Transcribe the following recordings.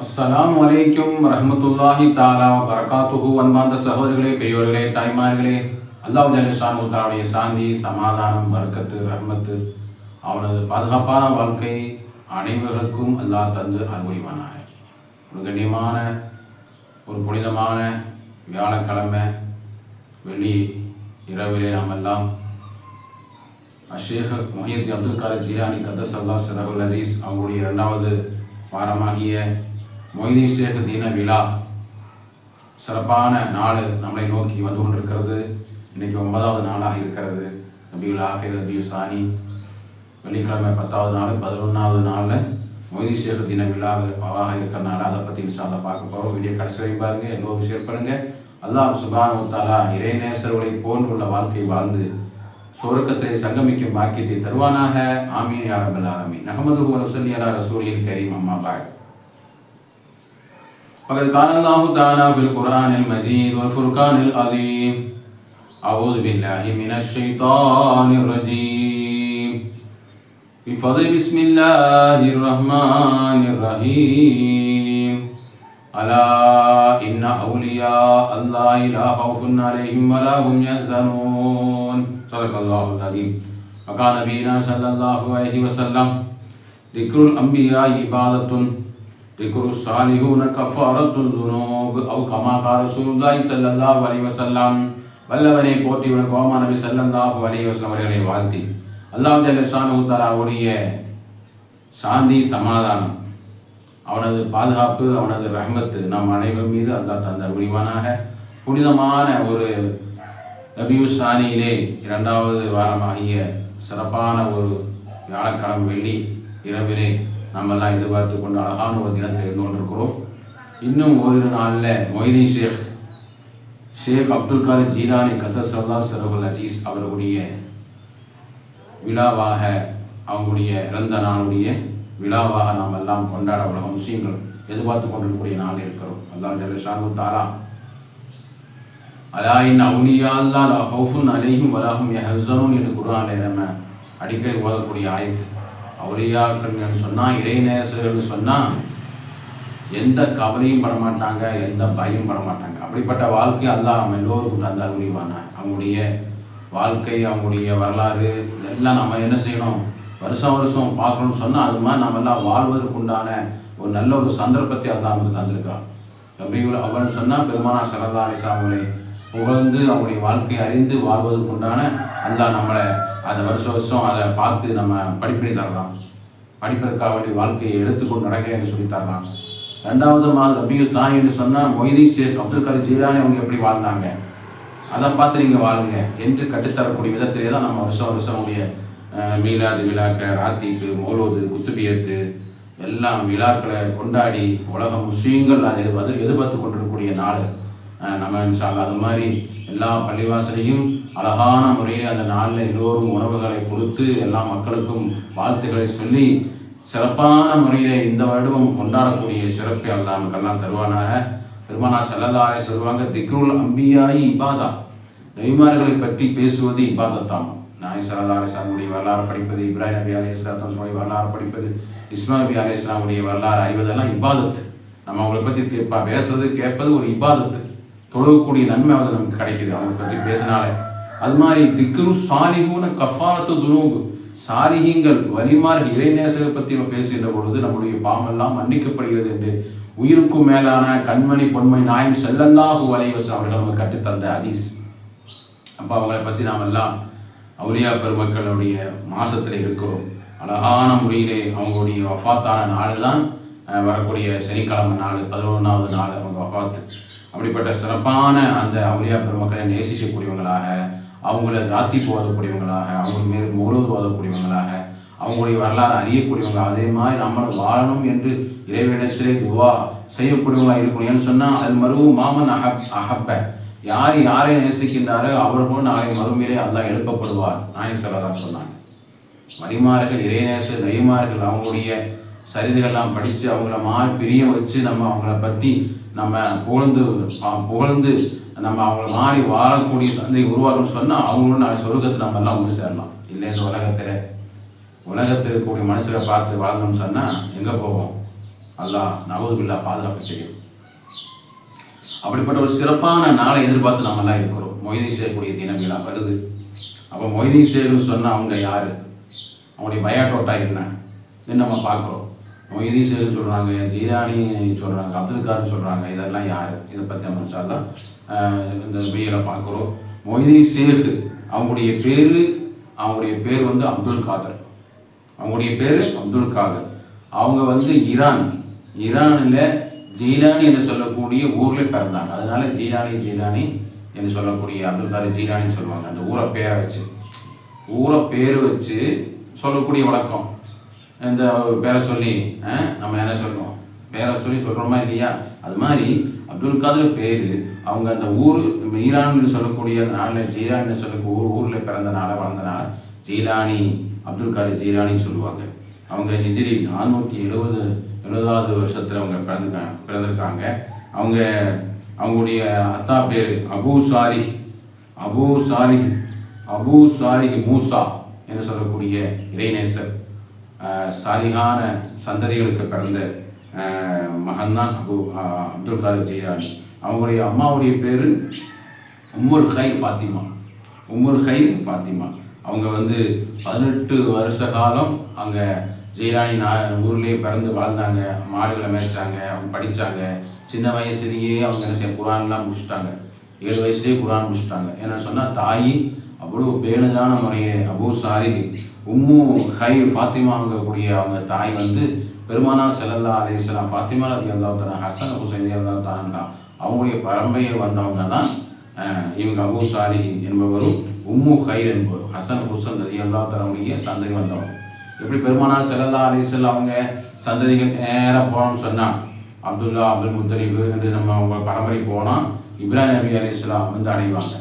அஸ்லாம் வலைக்கும் ரஹமத்துல்லாஹி தாலா வரகாத்துஹு அன்பார்ந்த சகோதரிகளே பெரியோர்களே தாய்மார்களே அல்லாஹ் ஜலிஷானு தாவுடைய சாந்தி சமாதானம் வர்க்கத்து ரஹ்மத்து அவனது பாதுகாப்பான வாழ்க்கை அனைவர்களுக்கும் அல்லாஹ் தந்து அன்புரிவானாக ஒரு கண்ணியமான ஒரு புனிதமான வியாழக்கிழமை வெள்ளி இரவிலே நாம் எல்லாம் அஷேக் மொஹியத் அப்துல் காதர் ஜீலானி கதசல்லா அல்லா அசீஸ் அவங்களுடைய இரண்டாவது வாரமாகிய மொய்தி சேக தின விழா. சிறப்பான நாள் நம்மளை நோக்கி வந்து கொண்டிருக்கிறது. இன்னைக்கு ஒன்பதாவது நாளாக இருக்கிறது. நபியுல் ஆஹிர் நபியு சானி. வெள்ளிக்கிழமை பத்தாவது நாள் பதினொன்றாவது நாளில் மொய்தி சேக தின விழாவாக இருக்கிறனால அதை பற்றி இன்ஷால்லா பார்க்க போகிறோம் வீடியோ கடைசி வரையும் பாருங்கள் எல்லோரும் ஷேர் பண்ணுங்கள் அல்லாஹ் சுபானுத்தாலா இறைநேசர்களை போன்றுள்ள வாழ்க்கை வாழ்ந்து சுவர்க்கத்திலே சங்கமிக்கும் பாக்கியத்தை தருவானாக. ஆமீன் யா ரப்பல் நகமது நஹமது வ நுஸல்லி கரீம். அம்மா பாய் فقد قال الله تعالى في القرآن المجيد والفرقان العظيم أعوذ بالله من الشيطان الرجيم. بفضل بسم الله الرحمن الرحيم. ألا إن أولياء الله لا خوف عليهم ولا هم يحزنون. صدق الله العظيم. وقال نبينا صلى الله عليه وسلم ذكر الأنبياء عبادة. ذكر الصالحون كفارة الذنوب أو كما قال رسول الله صلى الله عليه وسلم வல்லவனை போற்றியுள்ள கோமா நபி ஸல்லல்லாஹு அலைஹி வஸல்லம் அவர்களை வாழ்த்தி அல்லாஹ் ஜல்ல ஷானஹு தஆலாவுடைய சாந்தி சமாதானம் அவனது பாதுகாப்பு அவனது ரஹ்மத்து நம் அனைவர் மீது அல்லாஹ் தந்த புரிவானாக புனிதமான ஒரு நபியு சானியிலே இரண்டாவது வாரமாகிய சிறப்பான ஒரு வியாழக்கிழமை வெள்ளி இரவிலே நம்மெல்லாம் எதிர்பார்த்து கொண்டு அழகான ஒரு தினத்தில் இருந்து கொண்டிருக்கிறோம். இன்னும் ஓரிரு நாளில் மொய்தி ஷேக் ஷேக் அப்துல் காதர் ஜீலானி கத்தசல்லா சரகுல் அசீஸ் அவர்களுடைய விழாவாக அவங்களுடைய இறந்த நாளுடைய விழாவாக நாம் எல்லாம் கொண்டாட உலக முஸ்லீம்கள் எதிர்பார்த்து கொண்டிருக்கக்கூடிய நாள் இருக்கிறோம். அல்லா ஜலஷானு தாரா தாலா. அலா இன் அவுலியா அல்லா லா ஹவுஃபுன் அலைஹிம் வலாஹும் யஹ்சனூன் என்று குர்ஆனில் நம்ம அடிக்கடி ஓதக்கூடிய ஆயத்து. அவுலியாக்கள் சொன்னால் இடைநேசர்கள்னு சொன்னால் எந்த கவலையும் பட மாட்டாங்க எந்த பயம் பட மாட்டாங்க அப்படிப்பட்ட வாழ்க்கை அல்லாஹ் நம்ம எல்லோருக்கும் தந்த புரிவான அவங்களுடைய வாழ்க்கை அவங்களுடைய வரலாறு இதெல்லாம் நம்ம என்ன செய்யணும்? வருஷம் வருஷம் பார்க்கணும்னு சொன்னால் அது மாதிரி நம்மெல்லாம் வாழ்வதற்கு உண்டான ஒரு நல்ல ஒரு சந்தர்ப்பத்தை அல்லாஹ் நமக்கு தந்திருக்கிறான். ரபியுல் அவன் சொன்னால் பெருமானா சரதா அலிசாமலை புகழ்ந்து அவங்களுடைய வாழ்க்கையை அறிந்து வாழ்வதற்குண்டான அல்லா நம்மளை அதை வருஷம் வருஷம் அதை பார்த்து நம்ம படிப்பினை தரலாம். படிப்பதற்காக வேண்டிய வாழ்க்கையை எடுத்துக்கொண்டு நடக்கிறேன் என்று சொல்லி தரலாம். ரெண்டாவது மாதம் ரபியு என்று சொன்னால் மொய்தி ஷேக் அப்துல் கலீம் ஜீலானி அவங்க எப்படி வாழ்ந்தாங்க? அதை பார்த்து நீங்கள் வாழுங்க என்று கட்டுத்தரக்கூடிய விதத்திலே தான் நம்ம வருஷம் வருஷம் உடைய மீலாது விழாக்க ராத்திக்கு மோலோது குத்துபியத்து எல்லாம் விழாக்களை கொண்டாடி உலக முஸ்லீம்கள் அதை எதிர்பார்த்து கொண்டிருக்கக்கூடிய நாள் நம்ம இன்ஷால்லா அது மாதிரி எல்லா பள்ளிவாசலையும் அழகான முறையில் அந்த நாளில் எல்லோரும் உணவுகளை கொடுத்து எல்லா மக்களுக்கும் வாழ்த்துக்களை சொல்லி சிறப்பான முறையில் இந்த வருடமும் கொண்டாடக்கூடிய சிறப்பை அல்லா நமக்கெல்லாம் தருவானாக. பெருமானா செல்லதாரை சொல்லுவாங்க திக்ருல் அம்பியாயி இபாதா. நபிமார்களை பற்றி பேசுவது இபாதத்தாம் நாய் சல்லா அலிஸ்லாமுடைய வரலாறு படிப்பது இப்ராஹிம் நபி அலி இஸ்லாத்தனுடைய வரலாறு படிப்பது இஸ்மா நபி அலி இஸ்லாமுடைய வரலாறு அறிவதெல்லாம் இபாதத்து. நம்ம அவங்களை பற்றி பேசுறது கேட்பது ஒரு இபாதத்து. தொழுகக்கூடிய நன்மை வந்து நமக்கு கிடைக்குது. அவங்களை பற்றி பேசினாலே. அது மாதிரி திக்ரு சாலிஹூன கஃபாரத்து துனூபு. சாரிகிங்கள் வலிமார்கள் இறைநேசரை பற்றி நம்ம பேசுகின்ற பொழுது நம்முடைய பாவமெல்லாம் மன்னிக்கப்படுகிறது என்று உயிருக்கும் மேலான கண்மணி பொன்மை நாயம் செல்லல்லாஹு வலைவசம் அவர்கள் நமக்கு கற்றுத்தந்த அதீஸ் அப்போ அவங்களை பற்றி நாம் எல்லாம் அவுரியா பெருமக்களுடைய மாசத்தில் இருக்கிறோம். அழகான முறையிலே அவங்களுடைய வஃபாத்தான நாள் தான் வரக்கூடிய சனிக்கிழமை நாள் பதினொன்றாவது நாள் அவங்க வஃபாத்து அப்படிப்பட்ட சிறப்பான அந்த அவுலியா பெருமக்களை நேசிக்கக்கூடியவங்களாக அவங்கள ராத்தி ஓதக்கூடியவங்களாக அவங்க மேல் முழுவது ஓதக்கூடியவங்களாக அவங்களுடைய வரலாறு அறியக்கூடியவங்க அதே மாதிரி நம்மளும் வாழணும் என்று இறைவனிடத்திலே துவா செய்யக்கூடியவங்களாக இருக்கணும். ஏன்னு சொன்னால் அது மறுவு மாமன் அஹப் அஹப்ப. யார் யாரை நேசிக்கின்றாரோ அவர்களும் நாளை மறுமையிலே அல்லா எழுப்பப்படுவார். நாயக் சொல்லதான் சொன்னாங்க. மரிமார்கள் இறைநேச நெய்மார்கள் அவங்களுடைய சரிதைகள்லாம் படித்து அவங்கள மா பிரிய வச்சு நம்ம அவங்கள பற்றி நம்ம புகழ்ந்து புகழ்ந்து நம்ம அவங்கள மாறி வாழக்கூடிய சந்தை உருவாக்கணும்னு சொன்னால் அவங்களும் நாளை சொர்க்கத்தில் நம்ம எல்லாம் ஒன்று சேரலாம். இல்லை இந்த உலகத்தில்? உலகத்தில் இருக்கக்கூடிய மனுஷரை பார்த்து வாழ்ந்தோம்னு சொன்னால் எங்கே போவோம்? அல்லாஹ் நவதுபில்லா பாதுகாப்பு செய்யும். அப்படிப்பட்ட ஒரு சிறப்பான நாளை எதிர்பார்த்து நம்மெல்லாம் இருக்கிறோம். மொய்தீன் செய்யக்கூடிய தினம் விழா வருது. அப்போ மொய்தீன் செய்யணும்னு சொன்னால் அவங்க யார்? அவங்களுடைய பயாட்டோட்டா என்ன? இது நம்ம பார்க்குறோம். மொய்தீன் சேருன்னு சொல்கிறாங்க ஜீரானி சொல்கிறாங்க அப்துல் கார்னு சொல்கிறாங்க இதெல்லாம் யார்? இதை பற்றி அமைச்சா தான் இந்த வீடியோவில் பார்க்குறோம் மொய்தீன் சேகு அவங்களுடைய பேர் அவங்களுடைய பேர் வந்து அப்துல் காதர். அவங்களுடைய பேர் அப்துல் காதர். அவங்க வந்து ஈரான். ஈரானில் ஜீரானி என்று சொல்லக்கூடிய ஊரில் பிறந்தாங்க. அதனால ஜீரானி ஜீரானி என்று சொல்லக்கூடிய அப்துல் காதர் ஜீலானி சொல்லுவாங்க. அந்த ஊரை பேரை வச்சு. ஊரை பேர் வச்சு சொல்லக்கூடிய வழக்கம். இந்த பேரை சொல்லி நம்ம என்ன சொல்கிறோம் பேரை சொல்லி சொல்கிறோமா இல்லையா? அது மாதிரி அப்துல் காதர் பேர் அவங்க அந்த ஊர் ஈரான்னு சொல்லக்கூடிய நாளில் ஜீலான்னு சொல்லக்கூடிய ஊர் ஊரில் பிறந்தனால வளர்ந்தனால ஜீலானி அப்துல் காதர் ஜீரானின்னு சொல்லுவாங்க. அவங்க ஹிஜிரி நானூற்றி எழுபது எழுபதாவது வருஷத்தில் அவங்க பிறந்திருக்காங்க பிறந்திருக்காங்க. அவங்க அவங்களுடைய அத்தா பேர் Abu Sari Abu Sari Abu Sari Musa என்று சொல்லக்கூடிய இறைநேசர் சாலிகான சந்ததிகளுக்கு பிறந்த ஆஹ் மகன்தான் அபு அப்துல் காதர் ஜெயிலானி. அவங்களுடைய அம்மாவுடைய பேர் உம்முல் ஹை ஃபாத்திமா. உம்முல் ஹை ஃபாத்திமா. அவங்க வந்து பதினெட்டு வருஷ காலம் அங்கே ஜெயிலானி நா ஊர்லேயே பிறந்து வளர்ந்தாங்க. மாடுகளை மேய்ச்சாங்க அவங்க படித்தாங்க சின்ன வயசுலேயே அவங்க என்ன செய்ய குரான்லாம் முடிச்சிட்டாங்க. ஏழு வயசுலேயே குரான் முடிச்சிட்டாங்க. ஏன்னா சொன்னால் தாய் அவ்வளோ பேணுதான முறையே அபூ சாரிதி உம்மு ஹை ஃபாத்திமாங்கக்கூடிய அவங்க தாய் வந்து பெருமானா செல்லல்லா அலிஸ்லாம் ஃபாத்திமா அலி அல்லா தலா ஹசன் ஹுசைன் அல்லா தானா அவங்களுடைய பரம்பரையில் வந்தவங்க தான் இவங்க அபூ சாலி என்பவரும் உம்மு ஹைர் என்பவரும் ஹசன் ஹுசன் அலி அல்லா தலாவுடைய சந்ததி வந்தவங்க. எப்படி பெருமானா செல்லல்லா அலிஸ்லாம் அவங்க சந்ததிகள் நேராக போனோம்னு சொன்னால் அப்துல்லா அப்துல் முத்தலிபு என்று நம்ம அவங்க பரம்பரை போனால் இப்ராஹிம் நபி அலிஸ்லாம் வந்து அடைவாங்க.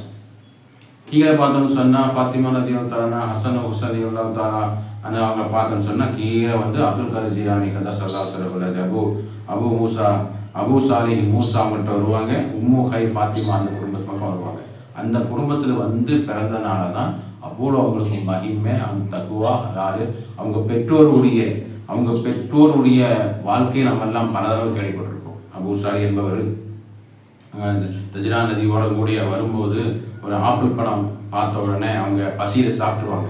கீழே பார்த்தோம்னு சொன்னால் ஃபாத்திமா நதி தாரா ஹசன் ஹுசன் இவ்வளவு தாரா அந்த அவங்க பார்த்தோம்னு சொன்னால் கீழே வந்து அப்துல் கலர் ஜிலானி கதா சல்லா சலபுல்லாஜ் அபு அபு மூசா அபு சாலி மூசா அவங்கள்ட்ட வருவாங்க. உம்மு ஹை ஃபாத்திமா அந்த குடும்பத்து பக்கம் வருவாங்க. அந்த குடும்பத்தில் வந்து பிறந்தனால தான் அவ்வளோ அவங்களுக்கு மகிமை அந்த தகுவா அதாவது அவங்க பெற்றோருடைய அவங்க பெற்றோருடைய வாழ்க்கையை நம்ம எல்லாம் பல தடவை கேள்விப்பட்டிருக்கோம். அபு சாலி என்பவர் தஜினா நதியோட கூடிய வரும்போது ஒரு ஆப்பிள் பழம் பார்த்த உடனே அவங்க பசியில் சாப்பிட்ருவாங்க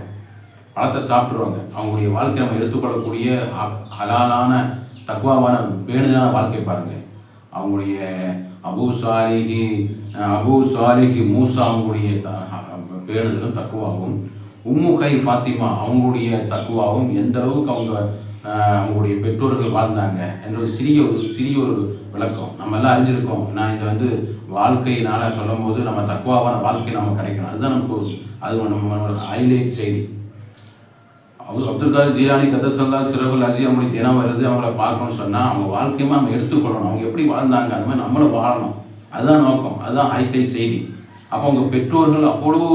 பழத்தை சாப்பிட்ருவாங்க அவங்களுடைய வாழ்க்கை நம்ம எடுத்துக்கொள்ளக்கூடிய ஹலாலான தக்குவாவான பேணுதான வாழ்க்கை பாருங்கள் அவங்களுடைய Abu Salihi Abu Abu Salihi Musa அவங்களுடைய த- பேணுதலும் தக்குவாகும் உம்மு கை ஃபாத்திமா அவங்களுடைய தக்குவாவும் எந்த அளவுக்கு அவங்க அவங்களுடைய பெற்றோர்கள் வாழ்ந்தாங்க என்ற ஒரு சிறிய ஒரு சிறிய ஒரு விளக்கம். நம்ம எல்லாம் அறிஞ்சிருக்கோம். நான் இதை வந்து வாழ்க்கையினால சொல்லும் போது நம்ம தக்குவாவான வாழ்க்கை நம்ம கிடைக்கணும். அதுதான் நமக்கு அது நம்மளோட ஹைலைட் செய்தி. அவர் அப்துல் காலி ஜீரானி கதை சொல்லா சிறகுல் அசி அவங்களுக்கு தினம் வருது. அவங்கள பார்க்கணும்னு சொன்னால் அவங்க வாழ்க்கையுமே நம்ம எடுத்துக்கொள்ளணும். அவங்க எப்படி வாழ்ந்தாங்க? அந்த மாதிரி நம்மளும் வாழணும். அதுதான் நோக்கம். அதுதான் ஹைட்டை செய்தி. அப்போ அவங்க பெற்றோர்கள் அப்பொழுது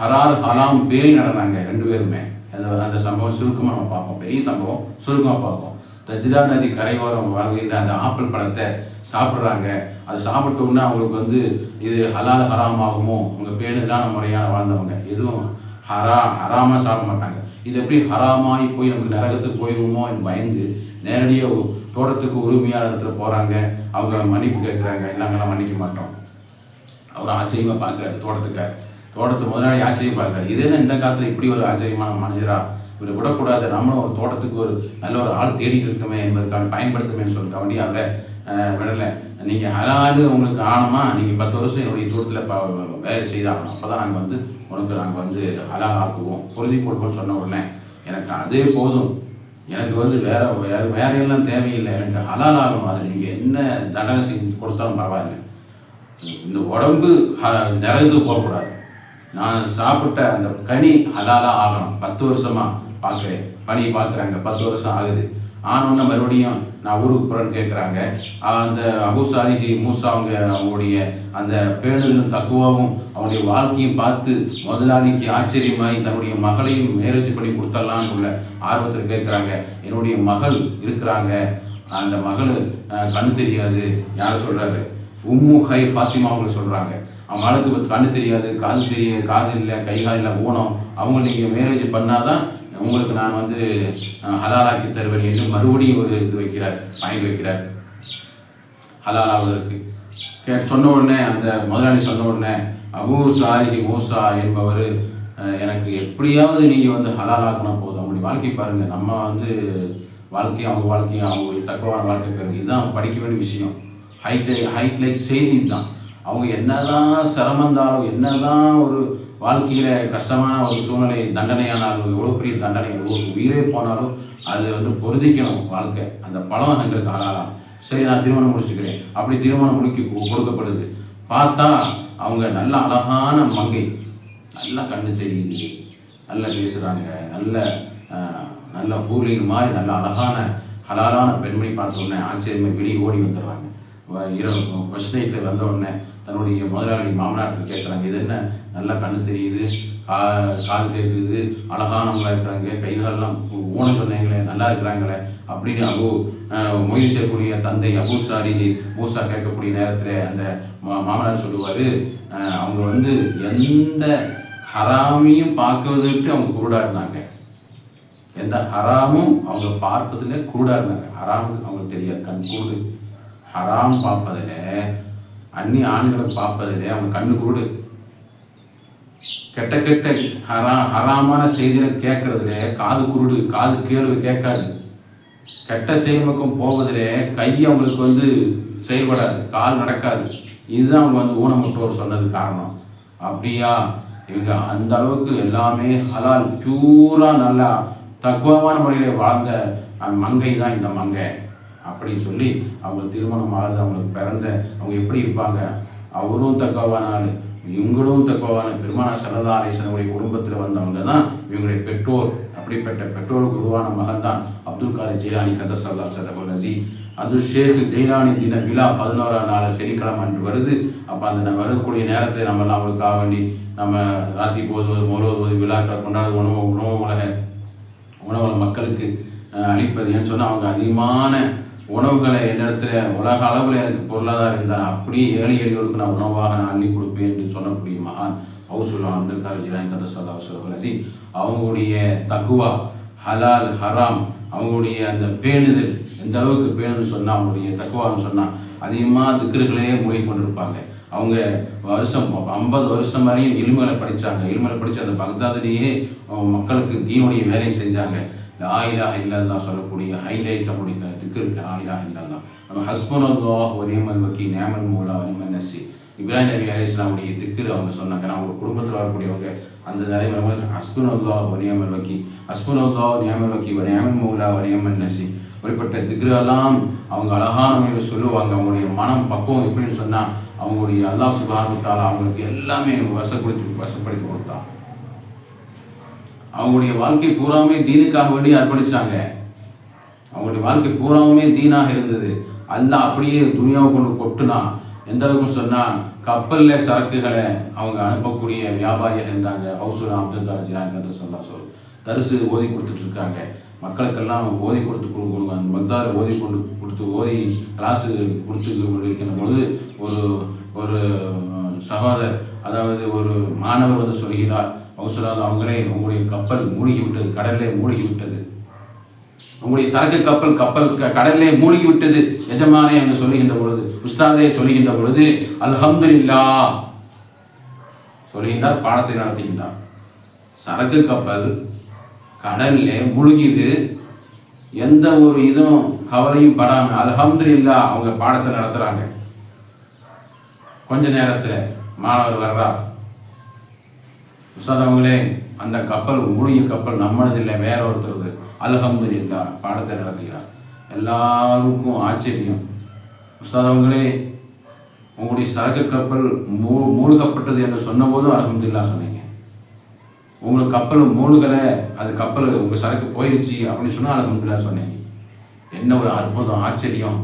ஹரார் ஹலாம் பேரி நடந்தாங்க ரெண்டு பேருமே. அந்த அந்த சம்பவம் சுருக்கமாக நம்ம பார்ப்போம். பெரிய சம்பவம். சுருக்கமாக பார்ப்போம். தஜ்ரா நதி கரையோரம் வாழ்கின்ற அந்த ஆப்பிள் பழத்தை சாப்பிட்றாங்க. அது சாப்பிட்டோம்னா அவங்களுக்கு வந்து இது ஹலால் ஹராம் ஆகுமோ? அவங்க பேணுதலான முறையான வாழ்ந்தவங்க. எதுவும் ஹரா ஹராமாக சாப்பிட மாட்டாங்க. இது எப்படி ஹராமாகி போய் நமக்கு நரகத்துக்கு போயிடுவோமோ பயந்து நேரடியாக தோட்டத்துக்கு உரிமையான இடத்துல போகிறாங்க அவங்க மன்னிப்பு கேட்குறாங்க. நாங்கள்லாம் மன்னிக்க மாட்டோம். அவர் ஆச்சரியமாக பார்க்குறாரு தோட்டத்துக்கார். தோட்டத்து முதலாளி ஆச்சரியம் பார்க்குறாரு. இது என்ன இந்த காலத்தில் இப்படி ஒரு ஆச்சரியமான மனிதராக இப்படி விடக்கூடாது. நம்மளும் ஒரு தோட்டத்துக்கு ஒரு நல்ல ஒரு ஆள் தேடிட்டு இருக்கமே என்பதற்கான பயன்படுத்துமேன்னு சொல்லிக்க வேண்டிய அவரை விடலை. நீங்கள் அதாவது உங்களுக்கு ஆனமா நீங்கள் பத்து வருஷம் என்னுடைய தூரத்தில் ப வேலை செய்தாகணும். அப்போ தான் நாங்கள் வந்து உனக்கு நாங்கள் வந்து அலால் ஆக்குவோம். பொருதி கொடுப்போம்னு சொன்ன உடனே எனக்கு அதே போதும். எனக்கு வந்து வேற வேறு வேற எல்லாம் தேவையில்லை. எனக்கு ஹலால் ஆகணும். அது நீங்கள் என்ன தண்டனை செஞ்சு கொடுத்தாலும் பரவாயில்லை. இந்த உடம்பு நிறைந்து போகக்கூடாது. நான் சாப்பிட்ட அந்த கனி ஹலாலாக ஆகணும். பத்து வருஷமாக பார்க்குறேன். பணி பார்க்குறாங்க. பத்து வருஷம் ஆகுது. ஆனோன்னு மறுபடியும் நான் ஊருக்கு போகிறேன்னு கேட்குறாங்க அந்த அபுசாலிஹி மூசா அவங்க அவங்களுடைய அந்த பேருந்தும் தக்குவாவும் அவங்களுடைய வாழ்க்கையும் பார்த்து முதலாளிக்கு ஆச்சரியமாகி தன்னுடைய மகளையும் மேரேஜ் பண்ணி கொடுத்துடலாம்னு உள்ள ஆர்வத்தில் கேட்குறாங்க என்னுடைய மகள் இருக்கிறாங்க. அந்த மகள் கண் தெரியாது. யார் சொல்கிறாரு உம்மு ஹை ஃபாத்திமா அவங்க சொல்கிறாங்க அவங்களுக்கு கண்ணு தெரியாது காது தெரியாது காது இல்லை கை கால் இல்லை ஊனம். அவங்க நீங்கள் மேரேஜ் பண்ணாதான் உங்களுக்கு நான் வந்து ஹலாலாக்கி தருவேன் என்று மறுபடியும் ஒரு இது வைக்கிறார் பாயிண்ட் வைக்கிறார். ஹலாலாவதற்கு கே சொன்ன உடனே அந்த முதலாளி சொன்ன உடனே அபூ சாரிஹி மூசா என்பவர் எனக்கு எப்படியாவது நீங்கள் வந்து ஹலாலாக்கினா போதும். அவங்களுடைய வாழ்க்கை பாருங்கள் நம்ம வந்து வாழ்க்கையும் அவங்க வாழ்க்கையும் அவங்களுடைய தக்கவான வாழ்க்கை பாருங்கள் இதுதான் படிக்க வேண்டிய விஷயம். ஹைட் லைக் செய்தி தான் அவங்க என்னதான் சிரமந்தாலும் என்னதான் ஒரு வாழ்க்கையில் கஷ்டமான ஒரு சூழ்நிலை தண்டனையானாலும் எவ்வளோ பெரிய தண்டனை ஒரு உயிரே போனாலும் அது வந்து பொருதிக்கணும் வாழ்க்கை. அந்த பழம் எங்களுக்கு ஆளாலாம் சரி நான் திருமணம் முடிச்சுக்கிறேன். அப்படி திருமணம் முடிக்க கொடுக்கப்படுது. பார்த்தா அவங்க நல்ல அழகான மங்கை. நல்லா கண்ணு தெரியுது. நல்லா பேசுகிறாங்க நல்ல நல்ல ஊர்லேயும் மாதிரி நல்ல அழகான ஹலாலான பெண்மணி பார்த்தோன்னே ஆச்சரியமாக வெளியே ஓடி வந்துடுறாங்க. இரவு பஸ் நைட்டில் வந்த உடனே தன்னுடைய முதலாளி மாமனார்கிட்ட கேட்குறாங்க இது என்ன? நல்லா கண்ணு தெரியுது கா காது கேட்குது அழகானவங்களா இருக்கிறாங்க கைகாலெல்லாம் ஊன சொன்னீங்களே நல்லா இருக்கிறாங்களே அப்படின்னு அபு மொழி செய்யக்கூடிய தந்தை அபு சாரி மூசா கேட்கக்கூடிய நேரத்தில் அந்த மா மாமனார் சொல்லுவார் அவங்க வந்து எந்த ஹராமையும் பார்க்கறதுக்கு அவங்க குருடாக இருந்தாங்க. எந்த ஹராமும் அவங்க பார்ப்பதில் குருடாக இருந்தாங்க. ஹராமுக்கு அவங்களுக்கு தெரியாது கண் கூடு ஹராம் பார்ப்பதில் அந்நிய ஆண்களை பார்ப்பதில் அவன் கண்ணு கூடு கெட்ட கெட்ட ஹரா ஹராமான செய்திகளை கேட்கறதுல காது குருடு காது கேள்வி கேட்காது. கெட்ட செயல்பக்கம் போவதிலே கை அவங்களுக்கு வந்து செயல்படாது கால் நடக்காது. இதுதான் அவங்க வந்து ஊனமுற்றோர் சொன்னது காரணம். அப்படியா? இவங்க அந்த அளவுக்கு எல்லாமே ஹலால் பியூராக நல்லா தக்குவமான முறையில் வாழ்ந்த அந்த மங்கை தான் இந்த மங்கை. அப்படின்னு சொல்லி அவங்க திருமணம் ஆகுது அவங்களுக்கு பிறந்த அவங்க எப்படி இருப்பாங்க? அவரும் தக்கவான ஆள். இவங்களும் தக்கவான பெருமானா சரதா அலேசனுடைய குடும்பத்தில் வந்தவங்க தான் இவங்களுடைய பெற்றோர். அப்படிப்பட்ட பெற்றோருக்கு உருவான மகன் தான் அப்துல் காதர் ஜெயிலானி கதசல்லா சதபுல் அசி அது ஷேக் ஜெயிலானி தின விழா பதினோராம் நாள் சனிக்கிழமை அன்று வருது. அப்போ அந்த வரக்கூடிய நேரத்தை நம்ம அவங்களுக்காக வேண்டி நம்ம ராத்தி போதுவது முழுவதுவது விழாக்களை கொண்டாடுவது உணவு உணவு உலக உணவுகளை மக்களுக்கு அளிப்பது ஏன்னு சொன்னால் அவங்க அதிகமான உணவுகளை என்னிடத்துல உலக அளவில் எனக்கு பொருளாதாரம் இருந்தால் அப்படியே ஏழை எளியோருக்கு நான் உணவாக நான் அள்ளி கொடுப்பேன் என்று சொல்லக்கூடிய மகான் ஹவுசுல்லா அப்துல் காதர் ஜிலானி கதசல்லா அவங்களுடைய தக்குவா ஹலால் ஹராம் அவங்களுடைய அந்த பேணுதல் எந்த அளவுக்கு பேணுன்னு சொன்னால் அவங்களுடைய தக்குவான்னு சொன்னால் அதிகமாக திக்கர்களே மொழி கொண்டிருப்பாங்க. அவங்க வருஷம் ஐம்பது வருஷம் வரையும் இல்முகளை படித்தாங்க இல்முகளை படித்து அந்த பக்தாதிலேயே மக்களுக்கு தீனுடைய வேலை செஞ்சாங்க. லாயிலா இல்லல்லா சொல்லக்கூடிய ஹைலைட்டை நம்முடைய திக்கு லாயிலா இல்லல்லா நம்ம ஹஸ்பன் ஒரேமன் ஒரேமல் வக்கி நேமல் மூலா ஒரேமல் நசி இப்ராஹிம் நபி அலிஸ்லாமுடைய திக்கு அவங்க சொன்னாங்க நான் அவங்க குடும்பத்தில் வரக்கூடியவங்க அந்த தலைமுறை ஹஸ்புன் அல்லாஹ் ஒரேமல் வக்கி ஹஸ்புன் அல்லாஹ் நியமல் வக்கி ஒரேமல் மூலா ஒரேமல் நசி அப்படிப்பட்ட திக்ரெல்லாம் அவங்க அழகான முறையில் சொல்லுவாங்க. அவங்களுடைய மனம் பக்குவம் எப்படின்னு சொன்னால் அவங்களுடைய அல்லாஹ் சுகாரத்தால் அவங்களுக்கு எல்லாமே வசப்படுத்தி வசப்படுத்தி கொடுத்தான். அவங்களுடைய வாழ்க்கை பூராமே தீனுக்காக வேண்டி அர்ப்பணித்தாங்க அவங்களுடைய வாழ்க்கை பூராமே தீனாக இருந்தது. அல்லாஹ் அப்படியே துணியாவை கொண்டு கொட்டுனா எந்த அளவுக்கு சொன்னால் கப்பலில் சரக்குகளை அவங்க அனுப்பக்கூடிய வியாபாரியாக இருந்தாங்க. ஹவுசுலா அப்துல் கலாஜிராங்க கதை சொல்லா சொல் தரிசு ஓதி கொடுத்துட்ருக்காங்க மக்களுக்கெல்லாம் ஓதி கொடுத்து கொடுங்க அந்த மக்தாரை ஓதி கொண்டு கொடுத்து ஓதி கிளாஸு கொடுத்து இருக்கிற பொழுது ஒரு ஒரு சகோதரர் அதாவது ஒரு மாணவர் வந்து சொல்கிறார் ஹவுசுலாத அவங்களே உங்களுடைய கப்பல் மூழ்கி விட்டது கடல்லே மூழ்கி விட்டது உங்களுடைய சரக்கு கப்பல் கப்பல் க- கடல்லே மூழ்கி விட்டது எஜமானே என்று சொல்லுகின்ற பொழுது உஸ்தாதே சொல்லுகின்ற பொழுது அல்ஹம்துலில்லா சொல்லுகின்றார் பாடத்தை நடத்துகின்றார். சரக்கு கப்பல் கடல்ல மூழ்கிது எந்த ஒரு இதுவும் கவலையும் படாமல் அல்ஹம்துலில்லா அவங்க பாடத்தை நடத்துறாங்க. கொஞ்ச நேரத்துல மாணவர் வர்றார். சொன்னவங்களே அவங்களே அந்த கப்பல் மூழ்கிய கப்பல் நம்மளது இல்லை வேற ஒருத்தருது. அல்ஹம்துலில்லா பாடத்தை நடத்துகிறார். எல்லாருக்கும் ஆச்சரியம். உஸ்தாதவங்களே உங்களுடைய சரக்கு கப்பல் மூ மூழ்கப்பட்டது என்று சொன்னபோதும் அல்ஹம்துலில்லா சொன்னீங்க. உங்களுக்கு கப்பல் மூழ்கலை அது கப்பல் உங்கள் சரக்கு போயிடுச்சு அப்படின்னு சொன்னால் அல்ஹம்துலில்லா சொன்னீங்க. என்ன ஒரு அற்புதம் ஆச்சரியம்.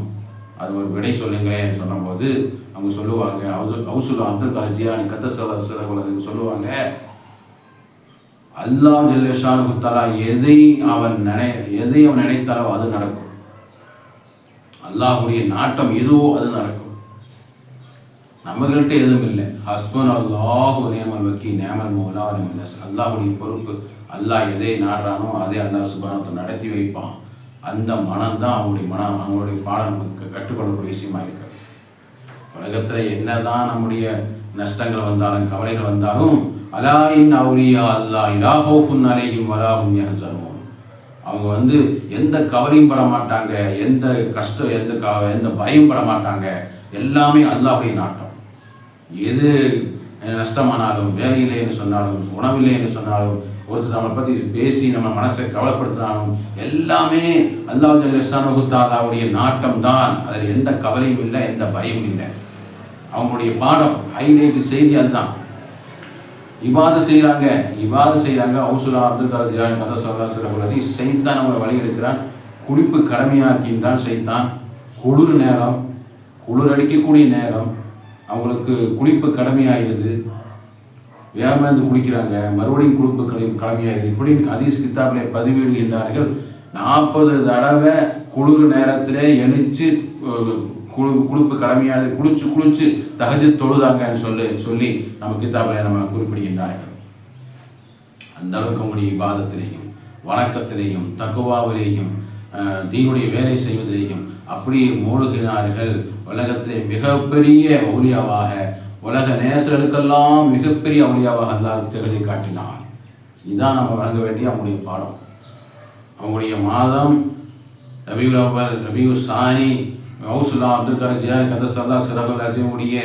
அது ஒரு விடை சொல்லுங்களேன்னு சொன்னபோது அவங்க சொல்லுவாங்க அவுசுல் அப்துல் கலஜியா கத்த சொல்லுவாங்க அல்லாஹ் ஜல்லஷானு தலா எதை அவன் நினை எதை அவன் நினைத்தாலோ அது நடக்கும். அல்லாஹ்வுடைய நாட்டம் எதுவோ அது நடக்கும். நம்மகிட்ட எதுவும் இல்லை. ஹஸ்பன் அல்லாஹு நேமல் வக்கி நேமல் மௌலா நேமல் அல்லாஹுடைய பொறுப்பு அல்லாஹ் எதை நாடுறானோ அதே அல்லாஹ் சுபானத்தை நடத்தி வைப்பான். அந்த மனம்தான் அவங்களுடைய மனம் அவங்களுடைய பாடம் நமக்கு கற்றுக்கொள்ளக்கூடிய விஷயமா இருக்கிறது உலகத்தில் என்னதான் நம்முடைய நஷ்டங்கள் வந்தாலும் கவலைகள் வந்தாலும் அலாயின் அவுரியா அல்லா இலாஹோஃபுன் அலையும் வலாஹும் யஹசனும் அவங்க வந்து எந்த கவலையும் பட மாட்டாங்க எந்த கஷ்டம் எந்த க எந்த பயம் பட மாட்டாங்க. எல்லாமே அல்லாஹ்வுடைய நாட்டம். எது நஷ்டமானாலும் வேலை இல்லைன்னு சொன்னாலும் உணவில்லை என்று சொன்னாலும் ஒருத்தர் நம்மளை பற்றி பேசி நம்ம மனசை கவலைப்படுத்தினாலும் எல்லாமே அல்லாஹ் அல்லாவுடைய நாட்டம் தான் அதில் எந்த கவலையும் இல்லை எந்த பயமும் இல்லை. அவங்களுடைய பாடம் ஹைலைட் செய்தி அதுதான். இவ்வாறு செய்கிறாங்க இவ்வாறு செய்கிறாங்க அவுசுலா அப்துல் கலா ஜிலானி கதை சொல்லா சொல்லக்கூடாது செய்தான் அவங்களை வழி எடுக்கிறான் குளிப்பு கடமையாக்கின்றான் செய்தான் குளிர் நேரம் குளிர் அடிக்கக்கூடிய நேரம் அவங்களுக்கு குளிப்பு கடமையாகிடுது வேகமாக இருந்து குளிக்கிறாங்க. மறுபடியும் குளிப்பு கடை கடமையாகிடுது இப்படி அதீஸ் கித்தாபில் பதிவிடுகின்றார்கள் நாற்பது தடவை குளிர் நேரத்திலே எழுச்சு குழு குளிப்பு கடமையானது. குளிச்சு குளிச்சு தகஜு தொழுதாங்கன்னு சொல்லி சொல்லி நம்ம கித்தாபில் நம்ம குறிப்பிடுகின்றார்கள். அந்த அளவுக்கு அவங்களுடைய விவாதத்திலேயும் வணக்கத்திலேயும் தக்குவாவிலேயும் தீனுடைய வேலை செய்வதிலேயும் அப்படியே மூழ்கினார்கள். உலகத்திலே மிகப்பெரிய ஒளியாவாக உலக நேசர்களுக்கெல்லாம் மிகப்பெரிய ஒளியாவாக அல்லாஹ் திகழை காட்டினார். இதுதான் நம்ம வழங்க வேண்டிய அவங்களுடைய பாடம். அவங்களுடைய மாதம் ரபியுல் அவ்வல் ரபியு சாணி ஹவுசுல்லா அப்துல் கரம் ஜியார் கதசல்லா சிறகுல் அசீமுடைய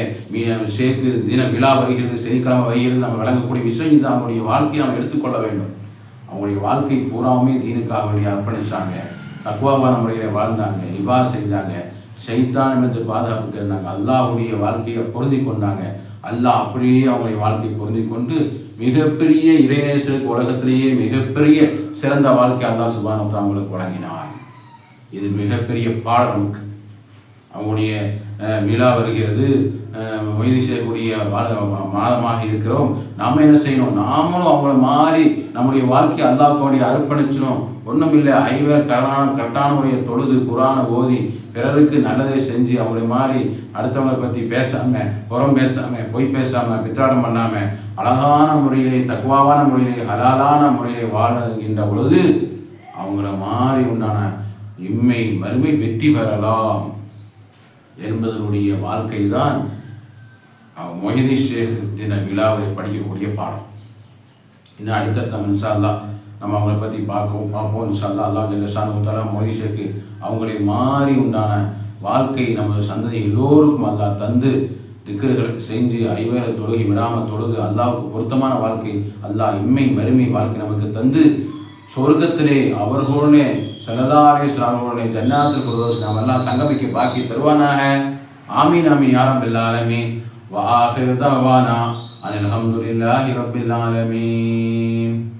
ஷேக்கு தின விழா வருகிறது. சனிக்கிழமை வருகிறது. நம்ம வழங்கக்கூடிய விஷயம் இது. அவங்களுடைய வாழ்க்கையை நம்ம எடுத்துக்கொள்ள வேண்டும். அவங்களுடைய வாழ்க்கை பூராவுமே தீனுக்காக வேண்டிய அர்ப்பணித்தாங்க தக்குவாபான முறையில் வாழ்ந்தாங்க. இவா செஞ்சாங்க. சைத்தானம் என்று பாதுகாப்பு தெரிந்தாங்க அல்லாஹுடைய வாழ்க்கையை பொருந்தி கொண்டாங்க. அல்லாஹ் அப்படியே அவங்களுடைய வாழ்க்கையை பொருந்தி கொண்டு மிகப்பெரிய இறைநேசருக்கு உலகத்திலேயே மிகப்பெரிய சிறந்த வாழ்க்கை அல்லாஹ் சுபானத்தை அவங்களுக்கு வழங்கினார் இது மிகப்பெரிய பாடம் நமக்கு. அவங்களுடைய விழா வருகிறது. மொய்தி செய்யக்கூடிய மாதமாக இருக்கிறோம். நாம் என்ன செய்யணும்? நாமளும் அவங்கள மாறி நம்முடைய வாழ்க்கையை அல்லாஹ் அர்ப்பணிச்சிடும் ஒன்றும் இல்லை ஐவர் கரான கரெக்டான தொழுது குரான ஓதி பிறருக்கு நல்லதை செஞ்சு அவங்கள மாதிரி அடுத்தவங்களை பற்றி பேசாமல் புறம் பேசாமல் பொய் பேசாமல் பித்ராடம் பண்ணாமல் அழகான முறையிலே தக்குவாவான முறையிலே ஹலாலான முறையிலே வாழ்கின்ற பொழுது அவங்கள மாறி உண்டான இம்மை மறுமை வெற்றி பெறலாம். என்பதனுடைய வாழ்க்கை தான் மொஹிதி ஷேக் தின விழாவை படிக்கக்கூடிய பாடம். இன்னும் அடுத்தடுத்த இன்ஷால்லா நம்ம அவங்கள பற்றி பார்க்கவும் பார்ப்போம் இன்ஷா அல்லா அல்லா ஜல்லஷானு மொஹிதி ஷேக்கு அவங்களை மாறி உண்டான வாழ்க்கை நமது சந்ததி எல்லோருக்கும் அல்லா தந்து திக்கர்களை செஞ்சு ஐவேரை தொழுகை விடாமல் தொழுது அல்லாவுக்கு பொருத்தமான வாழ்க்கை அல்லாஹ் இம்மை மறுமை வாழ்க்கை நமக்கு தந்து சொர்க்கத்திலே அவர்களே சலதாரே அவர்களுடைய ஜன்னாத்தில் குருதோஸ் நாம் எல்லாம் சங்கமிக்க பாக்கி தருவானாக. ஆமீன் ஆமீன் யாரம் பில்லாலமி வாஹிர் தவானா அனில் அஹமதுல்லாஹி ரபில் ஆலமீன்.